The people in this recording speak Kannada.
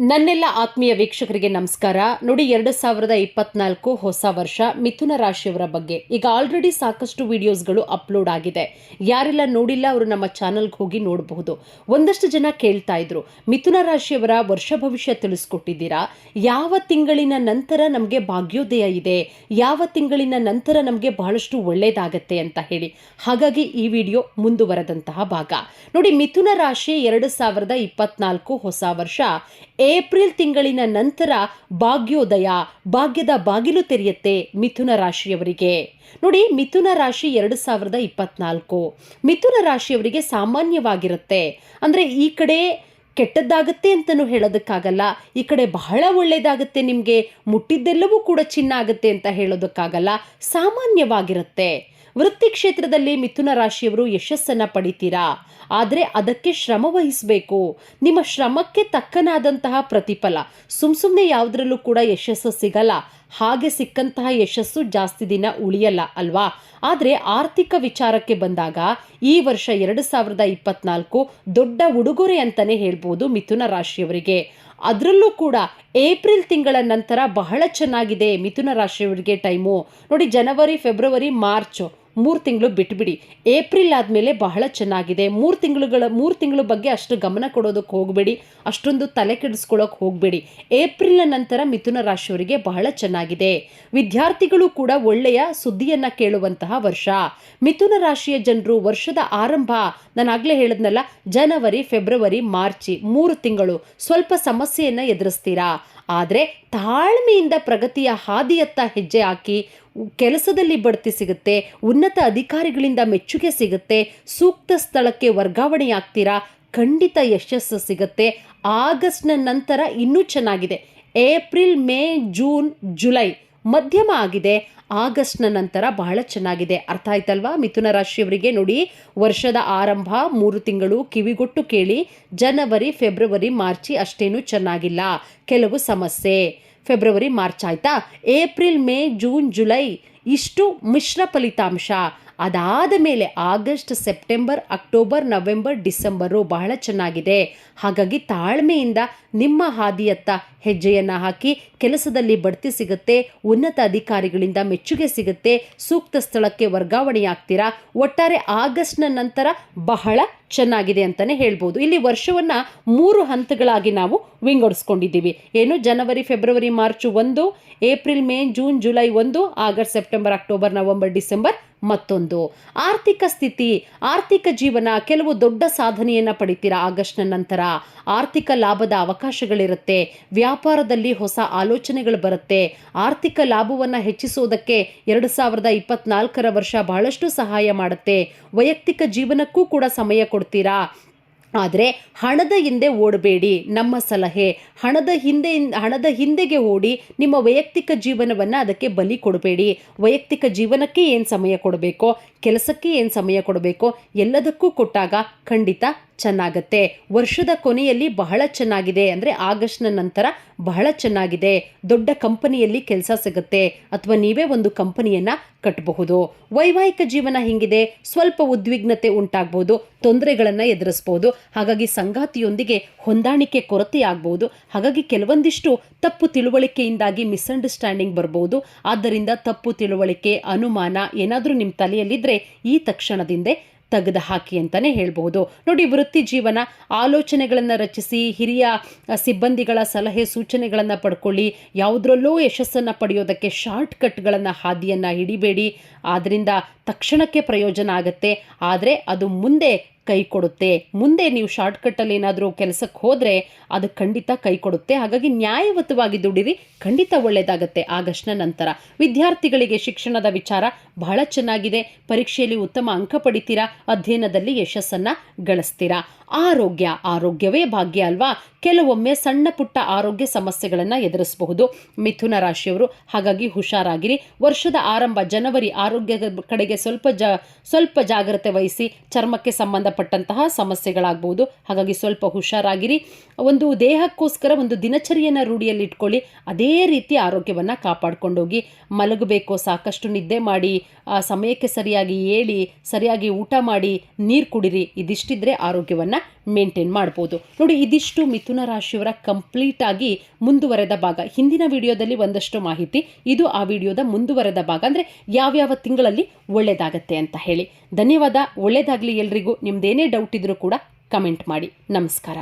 ನನ್ನೆಲ್ಲ ಆತ್ಮೀಯ ವೀಕ್ಷಕರಿಗೆ ನಮಸ್ಕಾರ. ನೋಡಿ, ಎರಡು ಸಾವಿರದ ಇಪ್ಪತ್ನಾಲ್ಕು ಹೊಸ ವರ್ಷ ಮಿಥುನ ರಾಶಿಯವರ ಬಗ್ಗೆ. ಈಗ ಆಲ್ರೆಡಿ ಸಾಕಷ್ಟು ವಿಡಿಯೋಸ್ಗಳು ಅಪ್ಲೋಡ್ ಆಗಿದೆ. ಯಾರೆಲ್ಲ ನೋಡಿಲ್ಲ, ಅವರು ನಮ್ಮ ಚಾನಲ್ಗೆ ಹೋಗಿ ನೋಡಬಹುದು. ಒಂದಷ್ಟು ಜನ ಕೇಳ್ತಾ ಇದ್ರು, ಮಿಥುನ ರಾಶಿಯವರ ವರ್ಷ ಭವಿಷ್ಯ ತಿಳಿಸ್ಕೊಟ್ಟಿದ್ದೀರಾ? ಯಾವ ತಿಂಗಳಿನ ನಂತರ ನಮಗೆ ಭಾಗ್ಯೋದಯ ಇದೆ? ಯಾವ ತಿಂಗಳಿನ ನಂತರ ನಮಗೆ ಬಹಳಷ್ಟು ಒಳ್ಳೇದಾಗತ್ತೆ? ಅಂತ ಹೇಳಿ. ಹಾಗಾಗಿ ಈ ವಿಡಿಯೋ ಮುಂದುವರೆದಂತಹ ಭಾಗ. ನೋಡಿ, ಮಿಥುನ ರಾಶಿ ಎರಡು ಸಾವಿರದ ಇಪ್ಪತ್ನಾಲ್ಕು ಹೊಸ ವರ್ಷ ಏಪ್ರಿಲ್ ತಿಂಗಳಿನ ನಂತರ ಭಾಗ್ಯೋದಯ, ಭಾಗ್ಯದ ಬಾಗಿಲು ತೆರೆಯುತ್ತೆ ಮಿಥುನ ರಾಶಿಯವರಿಗೆ. ನೋಡಿ, ಮಿಥುನ ರಾಶಿ ಎರಡು ಸಾವಿರದ ಇಪ್ಪತ್ನಾಲ್ಕು. ಮಿಥುನ ರಾಶಿಯವರಿಗೆ ಸಾಮಾನ್ಯವಾಗಿರುತ್ತೆ. ಅಂದರೆ ಈ ಕಡೆ ಕೆಟ್ಟದ್ದಾಗುತ್ತೆ ಅಂತಲೂ ಹೇಳೋದಕ್ಕಾಗಲ್ಲ, ಈ ಕಡೆ ಬಹಳ ಒಳ್ಳೆಯದಾಗುತ್ತೆ ನಿಮಗೆ, ಮುಟ್ಟಿದ್ದೆಲ್ಲವೂ ಕೂಡ ಚಿನ್ನ ಆಗುತ್ತೆ ಅಂತ ಹೇಳೋದಕ್ಕಾಗಲ್ಲ, ಸಾಮಾನ್ಯವಾಗಿರುತ್ತೆ. ವೃತ್ತಿ ಕ್ಷೇತ್ರದಲ್ಲಿ ಮಿಥುನ ರಾಶಿಯವರು ಯಶಸ್ಸನ್ನು ಪಡಿತೀರಾ? ಆದರೆ ಅದಕ್ಕೆ ಶ್ರಮ ವಹಿಸಬೇಕು. ನಿಮ್ಮ ಶ್ರಮಕ್ಕೆ ತಕ್ಕನಾದಂತಹ ಪ್ರತಿಫಲ. ಸುಮ್ ಸುಮ್ಮನೆ ಯಾವುದರಲ್ಲೂ ಕೂಡ ಯಶಸ್ಸು ಸಿಗಲ್ಲ. ಹಾಗೆ ಸಿಕ್ಕಂತಹ ಯಶಸ್ಸು ಜಾಸ್ತಿ ದಿನ ಉಳಿಯಲ್ಲ, ಅಲ್ವಾ? ಆದರೆ ಆರ್ಥಿಕ ವಿಚಾರಕ್ಕೆ ಬಂದಾಗ ಈ ವರ್ಷ ಎರಡು ಸಾವಿರದ ಇಪ್ಪತ್ನಾಲ್ಕು ದೊಡ್ಡ ಉಡುಗೊರೆ ಅಂತಲೇ ಹೇಳ್ಬೋದು ಮಿಥುನ ರಾಶಿಯವರಿಗೆ. ಅದರಲ್ಲೂ ಕೂಡ ಏಪ್ರಿಲ್ ತಿಂಗಳ ನಂತರ ಬಹಳ ಚೆನ್ನಾಗಿದೆ ಮಿಥುನ ರಾಶಿಯವರಿಗೆ ಟೈಮು. ನೋಡಿ, ಜನವರಿ, ಫೆಬ್ರವರಿ, ಮಾರ್ಚ್ ಮೂರು ತಿಂಗಳು ಬಿಟ್ಬಿಡಿ. ಏಪ್ರಿಲ್ ಆದಮೇಲೆ ಬಹಳ ಚೆನ್ನಾಗಿದೆ. ಮೂರು ತಿಂಗಳುಗಳ, ಮೂರು ತಿಂಗಳ ಬಗ್ಗೆ ಅಷ್ಟು ಗಮನ ಕೊಡೋದಕ್ಕೆ ಹೋಗಬೇಡಿ. ಅಷ್ಟೊಂದು ತಲೆ ಕೆಡಿಸ್ಕೊಳ್ಳೋಕೆ ಹೋಗಬೇಡಿ. ಏಪ್ರಿಲ್ನ ನಂತರ ಮಿಥುನ ರಾಶಿಯವರಿಗೆ ಬಹಳ ಚೆನ್ನಾಗಿದೆ. ವಿದ್ಯಾರ್ಥಿಗಳು ಕೂಡ ಒಳ್ಳೆಯ ಸುದ್ದಿಯನ್ನು ಕೇಳುವಂತಹ ವರ್ಷ. ಮಿಥುನ ರಾಶಿಯ ಜನರು ವರ್ಷದ ಆರಂಭ, ನಾನು ಆಗಲೇ ಹೇಳಿದ್ನಲ್ಲ, ಜನವರಿ, ಫೆಬ್ರವರಿ, ಮಾರ್ಚ್ ಮೂರು ತಿಂಗಳು. ಸ್ವಲ್ಪ ಸಮಸ್ಯೆಯನ್ನು ಎದುರಿಸ್ತೀರಾ? ಆದರೆ ತಾಳ್ಮೆಯಿಂದ ಪ್ರಗತಿಯ ಹಾದಿಯತ್ತ ಹೆಜ್ಜೆ ಹಾಕಿ ಕೆಲಸದಲ್ಲಿ ಬಡ್ತಿ ಸಿಗುತ್ತೆ, ಉನ್ನತ ಅಧಿಕಾರಿಗಳಿಂದ ಮೆಚ್ಚುಗೆ ಸಿಗುತ್ತೆ, ಸೂಕ್ತ ಸ್ಥಳಕ್ಕೆ ವರ್ಗಾವಣೆಯಾಗ್ತೀರಾ, ಖಂಡಿತ ಯಶಸ್ಸು ಸಿಗುತ್ತೆ. ಆಗಸ್ಟ್ನ ನಂತರ ಇನ್ನೂ ಚೆನ್ನಾಗಿದೆ. ಏಪ್ರಿಲ್, ಮೇ, ಜೂನ್, ಜುಲೈ ಮಧ್ಯಮ ಆಗಿದೆ. ಆಗಸ್ಟ್ನ ನಂತರ ಬಹಳ ಚೆನ್ನಾಗಿದೆ. ಅರ್ಥ ಆಯ್ತಲ್ವಾ? ಮಿಥುನ ರಾಶಿಯವರಿಗೆ ನೋಡಿ, ವರ್ಷದ ಆರಂಭ, ಮೂರು ತಿಂಗಳು, ಕಿವಿಗೊಟ್ಟು ಕೇಳಿ, ಜನವರಿ, ಫೆಬ್ರವರಿ, ಮಾರ್ಚಿ ಅಷ್ಟೇನು ಚೆನ್ನಾಗಿಲ್ಲ. ಕೆಲವು ಸಮಸ್ಯೆ. ಫೆಬ್ರವರಿ ಮಾರ್ಚ್ ಆಯಿತಾ? ಏಪ್ರಿಲ್ ಮೇ ಜೂನ್ ಜುಲೈ ಇಷ್ಟು ಮಿಶ್ರ ಫಲಿತಾಂಶ. ಅದಾದ ಮೇಲೆ August, September, October, November, December ಬಹಳ ಚೆನ್ನಾಗಿದೆ. ಹಾಗಾಗಿ ತಾಳ್ಮೆಯಿಂದ ನಿಮ್ಮ ಹಾದಿಯತ್ತ ಹೆಜ್ಜೆಯನ್ನು ಹಾಕಿ ಕೆಲಸದಲ್ಲಿ ಬಡ್ತಿ ಸಿಗುತ್ತೆ, ಉನ್ನತ ಅಧಿಕಾರಿಗಳಿಂದ ಮೆಚ್ಚುಗೆ ಸಿಗುತ್ತೆ, ಸೂಕ್ತ ಸ್ಥಳಕ್ಕೆ ವರ್ಗಾವಣೆಯಾಗ್ತೀರಾ ಒಟ್ಟಾರೆ ಆಗಸ್ಟ್ನ ನಂತರ ಬಹಳ ಚೆನ್ನಾಗಿದೆ ಅಂತಲೇ ಹೇಳ್ಬೋದು. ಇಲ್ಲಿ ವರ್ಷವನ್ನು ಮೂರು ಹಂತಗಳಾಗಿ ನಾವು ವಿಂಗಡಿಸ್ಕೊಂಡಿದ್ದೀವಿ. ಏನು? ಜನವರಿ, ಫೆಬ್ರವರಿ, ಮಾರ್ಚ್ ಒಂದು, ಏಪ್ರಿಲ್, ಮೇ, ಜೂನ್, ಜುಲೈ ಒಂದು, August, September, October, November, December ಮತ್ತೊಂದು. ಆರ್ಥಿಕ ಸ್ಥಿತಿ, ಆರ್ಥಿಕ ಜೀವನ ಕೆಲವು ದೊಡ್ಡ ಸಾಧನೆಯನ್ನು ಪಡಿತೀರಾ ಆಗಸ್ಟ್ನ ನಂತರ. ಆರ್ಥಿಕ ಲಾಭದ ಅವಕಾಶಗಳಿರುತ್ತೆ, ವ್ಯಾಪಾರದಲ್ಲಿ ಹೊಸ ಆಲೋಚನೆಗಳು ಬರುತ್ತೆ. ಆರ್ಥಿಕ ಲಾಭವನ್ನು ಹೆಚ್ಚಿಸೋದಕ್ಕೆ ಎರಡು ಸಾವಿರದ ಇಪ್ಪತ್ನಾಲ್ಕರ ವರ್ಷ ಬಹಳಷ್ಟು ಸಹಾಯ ಮಾಡುತ್ತೆ. ವೈಯಕ್ತಿಕ ಜೀವನಕ್ಕೂ ಕೂಡ ಸಮಯ ಕೊಡ್ತೀರಾ? ಆದರೆ ಹಣದ ಹಿಂದೆ ಓಡಬೇಡಿ, ನಮ್ಮ ಸಲಹೆ. ಹಣದ ಹಿಂದೆ, ಹಣದ ಹಿಂದೆಗೆ ಓಡಿ ನಿಮ್ಮ ವೈಯಕ್ತಿಕ ಜೀವನವನ್ನು ಅದಕ್ಕೆ ಬಲಿ ಕೊಡಬೇಡಿ. ವೈಯಕ್ತಿಕ ಜೀವನಕ್ಕೆ ಏನು ಸಮಯ ಕೊಡಬೇಕೋ, ಕೆಲಸಕ್ಕೆ ಏನು ಸಮಯ ಕೊಡಬೇಕೋ ಎಲ್ಲದಕ್ಕೂ ಕೊಟ್ಟಾಗ ಖಂಡಿತ ಚೆನ್ನಾಗತ್ತೆ. ವರ್ಷದ ಕೊನೆಯಲ್ಲಿ ಬಹಳ ಚೆನ್ನಾಗಿದೆ ಅಂದರೆ ಆಗಸ್ಟ್ನ ನಂತರ ಬಹಳ ಚೆನ್ನಾಗಿದೆ. ದೊಡ್ಡ ಕಂಪನಿಯಲ್ಲಿ ಕೆಲಸ ಸಿಗುತ್ತೆ. ಅಥವಾ ನೀವೇ ಒಂದು ಕಂಪನಿಯನ್ನು ಕಟ್ಟಬಹುದು ವೈವಾಹಿಕ ಜೀವನ ಹಿಂಗಿದೆ? ಸ್ವಲ್ಪ ಉದ್ವಿಗ್ನತೆ ಉಂಟಾಗ್ಬೋದು, ತೊಂದರೆಗಳನ್ನು ಎದುರಿಸ್ಬೋದು. ಹಾಗಾಗಿ ಸಂಗಾತಿಯೊಂದಿಗೆ ಹೊಂದಾಣಿಕೆ ಕೊರತೆ ಆಗ್ಬೋದು. ಹಾಗಾಗಿ ಕೆಲವೊಂದಿಷ್ಟು ತಪ್ಪು ತಿಳುವಳಿಕೆಯಿಂದಾಗಿ ಮಿಸ್ಅಂಡರ್ಸ್ಟ್ಯಾಂಡಿಂಗ್ ಬರ್ಬೋದು. ಆದ್ದರಿಂದ ತಪ್ಪು ತಿಳುವಳಿಕೆ, ಅನುಮಾನ ಏನಾದರೂ ನಿಮ್ಮ ತಲೆಯಲ್ಲಿದ್ದರೆ ಈ ತಕ್ಷಣದಿಂದ ತೆಗೆದು ಹಾಕಿ ಅಂತಲೇ ಹೇಳ್ಬೋದು ನೋಡಿ, ವೃತ್ತಿ ಜೀವನ, ಆಲೋಚನೆಗಳನ್ನು ರಚಿಸಿ, ಹಿರಿಯ ಸಿಬ್ಬಂದಿಗಳ ಸಲಹೆ ಸೂಚನೆಗಳನ್ನು ಪಡ್ಕೊಳ್ಳಿ. ಯಾವುದರಲ್ಲೂ ಯಶಸ್ಸನ್ನು ಪಡೆಯೋದಕ್ಕೆ ಶಾರ್ಟ್ ಕಟ್ಗಳನ್ನು ಹಾದಿಯನ್ನು ಹಿಡಿಬೇಡಿ. ಆದ್ದರಿಂದ ತಕ್ಷಣಕ್ಕೆ ಪ್ರಯೋಜನ ಆಗುತ್ತೆ. ಆದರೆ ಅದು ಮುಂದೆ ಕೈ ಕೊಡುತ್ತೆ. ಮುಂದೆ ನೀವು ಶಾರ್ಟ್ಕಟ್ಟಲ್ಲಿ ಏನಾದರೂ ಕೆಲಸಕ್ಕೆ ಹೋದರೆ ಅದು ಖಂಡಿತ ಕೈ ಕೊಡುತ್ತೆ. ಹಾಗಾಗಿ ನ್ಯಾಯವತವಾಗಿ ದುಡಿರಿ, ಖಂಡಿತ ಒಳ್ಳೆಯದಾಗತ್ತೆ ಆಗಸ್ಟ್ನ ನಂತರ. ವಿದ್ಯಾರ್ಥಿಗಳಿಗೆ ಶಿಕ್ಷಣದ ವಿಚಾರ ಬಹಳ ಚೆನ್ನಾಗಿದೆ. ಪರೀಕ್ಷೆಯಲ್ಲಿ ಉತ್ತಮ ಅಂಕ ಪಡಿತೀರಾ? ಅಧ್ಯಯನದಲ್ಲಿ ಯಶಸ್ಸನ್ನು ಗಳಿಸ್ತೀರಾ? ಆರೋಗ್ಯ, ಆರೋಗ್ಯವೇ ಭಾಗ್ಯ ಅಲ್ವಾ? ಕೆಲವೊಮ್ಮೆ ಸಣ್ಣ ಪುಟ್ಟ ಆರೋಗ್ಯ ಸಮಸ್ಯೆಗಳನ್ನು ಎದುರಿಸಬಹುದು. ಮಿಥುನ ರಾಶಿಯವರು ಹಾಗಾಗಿ ಹುಷಾರಾಗಿರಿ. ವರ್ಷದ ಆರಂಭ ಜನವರಿ ಆರೋಗ್ಯದ ಕಡೆಗೆ ಸ್ವಲ್ಪ ಜ, ಸ್ವಲ್ಪ ಜಾಗ್ರತೆ ವಹಿಸಿ. ಚರ್ಮಕ್ಕೆ ಸಂಬಂಧಪಟ್ಟಂತಹ ಸಮಸ್ಯೆಗಳಾಗ್ಬೋದು. ಹಾಗಾಗಿ ಸ್ವಲ್ಪ ಹುಷಾರಾಗಿರಿ. ಒಂದು ದೇಹಕ್ಕೋಸ್ಕರ ಒಂದು ದಿನಚರಿಯನ್ನು ರೂಢಿಯಲ್ಲಿಟ್ಕೊಳ್ಳಿ. ಅದೇ ರೀತಿ ಆರೋಗ್ಯವನ್ನು ಕಾಪಾಡ್ಕೊಂಡೋಗಿ. ಮಲಗಬೇಕು, ಸಾಕಷ್ಟು ನಿದ್ದೆ ಮಾಡಿ ಸಮಯಕ್ಕೆ ಸರಿಯಾಗಿ ಏಳಿ, ಸರಿಯಾಗಿ ಊಟ ಮಾಡಿ ನೀರು ಕುಡಿರಿ. ಇದಿಷ್ಟಿದ್ರೆ ಆರೋಗ್ಯವನ್ನು ಮೇಂಟೈನ್ ಮಾಡ್ಬೋದು. ನೋಡಿ, ಇದಿಷ್ಟು ಮಿಥುನ ರಾಶಿಯವರ ಕಂಪ್ಲೀಟ್ ಆಗಿ ಮುಂದುವರೆದ ಭಾಗ. ಹಿಂದಿನ ವಿಡಿಯೋದಲ್ಲಿ ಒಂದಷ್ಟು ಮಾಹಿತಿ. ಇದು ಆ ವಿಡಿಯೋದ ಮುಂದುವರೆದ ಭಾಗ. ಅಂದರೆ ಯಾವ್ಯಾವ ತಿಂಗಳಲ್ಲಿ ಒಳ್ಳೇದಾಗತ್ತೆ ಅಂತ ಹೇಳಿ. ಧನ್ಯವಾದ. ಒಳ್ಳೇದಾಗಲಿ ಎಲ್ರಿಗೂ. ನಿಮ್ದೇನೇ ಡೌಟ್ ಇದ್ರೂ ಕೂಡ ಕಮೆಂಟ್ ಮಾಡಿ. ನಮಸ್ಕಾರ.